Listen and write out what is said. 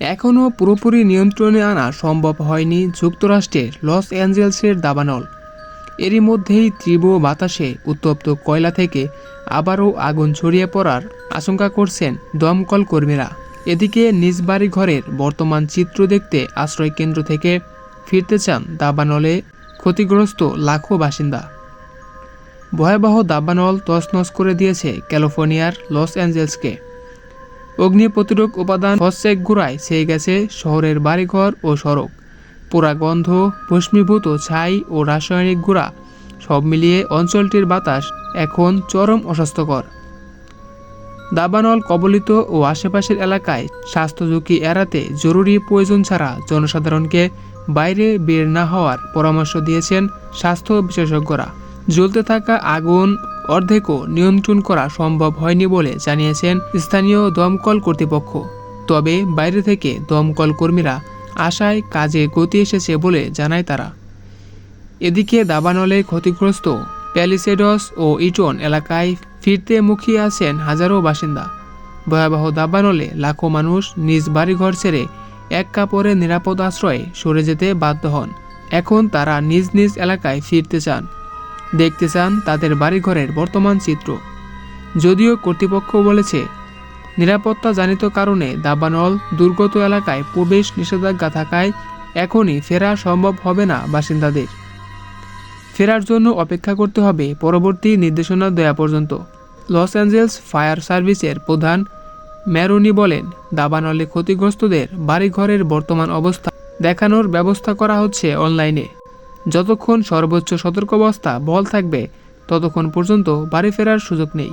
এখনও পুরোপুরি নিয়ন্ত্রণে আনা সম্ভব হয়নি যুক্তরাষ্ট্রের লস অ্যাঞ্জেলসের দাবানল। এরই মধ্যেই তীব্র বাতাসে উত্তপ্ত কয়লা থেকে আবারও আগুন ছড়িয়ে পড়ার আশঙ্কা করছেন দমকল কর্মীরা। এদিকে নিজ বাড়ি ঘরের বর্তমান চিত্র দেখতে আশ্রয় কেন্দ্র থেকে ফিরতে চান দাবানলে ক্ষতিগ্রস্ত লাখো বাসিন্দা। ভয়াবহ দাবানল তছনছ করে দিয়েছে ক্যালিফোর্নিয়ার লস অ্যাঞ্জেলসকে। অগ্নি প্রতিরোধ উপাদান হস্যেক গুড়ায় ছেয়ে গেছে শহরের বাড়িঘর ও সড়ক। পোড়া গন্ধ, ভস্মীভূত ছাই ও রাসায়নিক গুঁড়া সব মিলিয়ে অঞ্চলটির বাতাস এখন চরম অস্বাস্থ্যকর। দাবানল কবলিত ও আশেপাশের এলাকায় স্বাস্থ্য ঝুঁকি এড়াতে জরুরি প্রয়োজন ছাড়া জনসাধারণকে বাইরে বের না হওয়ার পরামর্শ দিয়েছেন স্বাস্থ্য বিশেষজ্ঞরা। জ্বলতে থাকা আগুন অর্ধেকও নিয়ন্ত্রণ করা সম্ভব হয়নি বলে জানিয়েছেন স্থানীয় দমকল কর্তৃপক্ষ। তবে বাইরে থেকে দমকল কর্মীরা আশায় কাজে গতি এসেছে বলে জানায় তারা। এদিকে দাবানলে ক্ষতিগ্রস্ত প্যালিসেডস ও ইটন এলাকায় ফিরতে মুখিয়ে আছেন হাজারো বাসিন্দা। ভয়াবহ দাবানলে লাখো মানুষ নিজ বাড়িঘর ছেড়ে এক কাপড়ে নিরাপদ আশ্রয়ে সরে যেতে বাধ্য হন। এখন তারা নিজ নিজ এলাকায় ফিরতে চান। দেখতে চান তাদের বাড়িঘরের বর্তমান চিত্র। যদিও কর্তৃপক্ষ বলেছে নিরাপত্তাজনিত কারণে দাবানল দুর্গত এলাকায় প্রবেশ নিষেধাজ্ঞা থাকায় এখনই ফেরা সম্ভব হবে না বাসিন্দাদের। ফেরার জন্য অপেক্ষা করতে হবে পরবর্তী নির্দেশনা দেওয়া পর্যন্ত। লস অ্যাঞ্জেলস ফায়ার সার্ভিসের প্রধান ম্যারোনি বলেন, দাবানলে ক্ষতিগ্রস্তদের বাড়িঘরের বর্তমান অবস্থা দেখানোর ব্যবস্থা করা হচ্ছে অনলাইনে। যতক্ষণ সর্বোচ্চ সতর্কাবস্থা বল থাকবে ততক্ষণ পর্যন্ত বাড়ি ফেরার সুযোগ নেই।